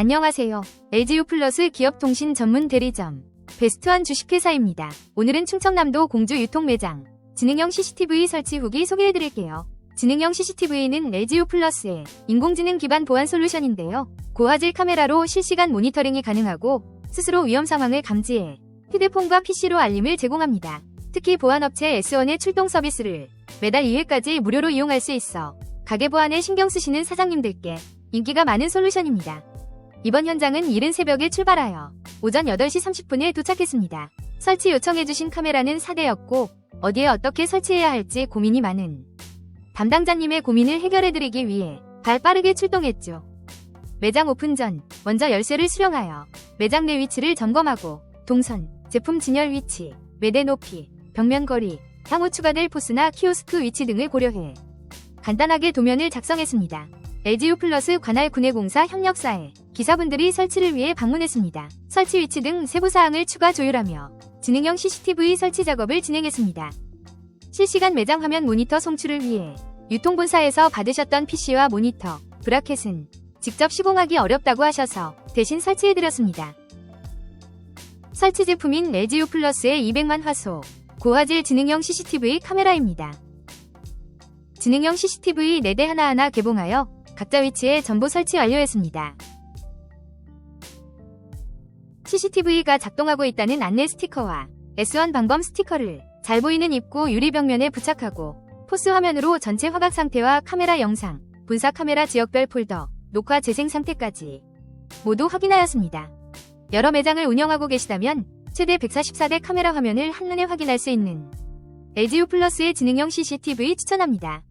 안녕하세요. LGU 플러스 기업통신 전문 대리점 베스트원 주식회사입니다. 오늘은 충청남도 공주 유통 매장 지능형 CCTV 설치 후기 소개해드릴게요. 지능형 CCTV는 LGU 플러스의 인공지능 기반 보안 솔루션인데요. 고화질 카메라로 실시간 모니터링이 가능하고 스스로 위험 상황을 감지해 휴대폰과 PC로 알림을 제공합니다. 특히 보안업체 S1의 출동 서비스를 매달 2회까지 무료로 이용할 수 있어 가게 보안에 신경 쓰시는 사장님들께 인기가 많은 솔루션입니다. 이번 현장은 이른 새벽에 출발하여 오전 8시 30분에 도착했습니다. 설치 요청해주신 카메라는 4대였고 어디에 어떻게 설치해야 할지 고민이 많은 담당자님의 고민을 해결해드리기 위해 발 빠르게 출동했죠. 매장 오픈 전 먼저 열쇠를 수령하여 매장 내 위치를 점검하고 동선, 제품 진열 위치, 매대 높이, 벽면 거리, 향후 추가될 포스나 키오스크 위치 등을 고려해 간단하게 도면을 작성했습니다. LGU 플러스 관할 군해공사 협력사에 기사분들이 설치를 위해 방문했습니다. 설치 위치 등 세부 사항을 추가 조율하며 지능형 CCTV 설치 작업을 진행했습니다. 실시간 매장 화면 모니터 송출을 위해 유통본사에서 받으셨던 PC와 모니터, 브라켓은 직접 시공하기 어렵다고 하셔서 대신 설치해드렸습니다. 설치 제품인 LGU 플러스의 200만 화소 고화질 지능형 CCTV 카메라입니다. 지능형 CCTV 4대 하나하나 개봉하여 각자 위치에 전부 설치 완료했습니다. CCTV가 작동하고 있다는 안내 스티커와 S1 방범 스티커를 잘 보이는 입구 유리 벽면에 부착하고 포스 화면으로 전체 화각 상태와 카메라 영상, 분사 카메라 지역별 폴더, 녹화 재생 상태까지 모두 확인하였습니다. 여러 매장을 운영하고 계시다면 최대 144대 카메라 화면을 한눈에 확인할 수 있는 LGU 플러스의 지능형 CCTV 추천합니다.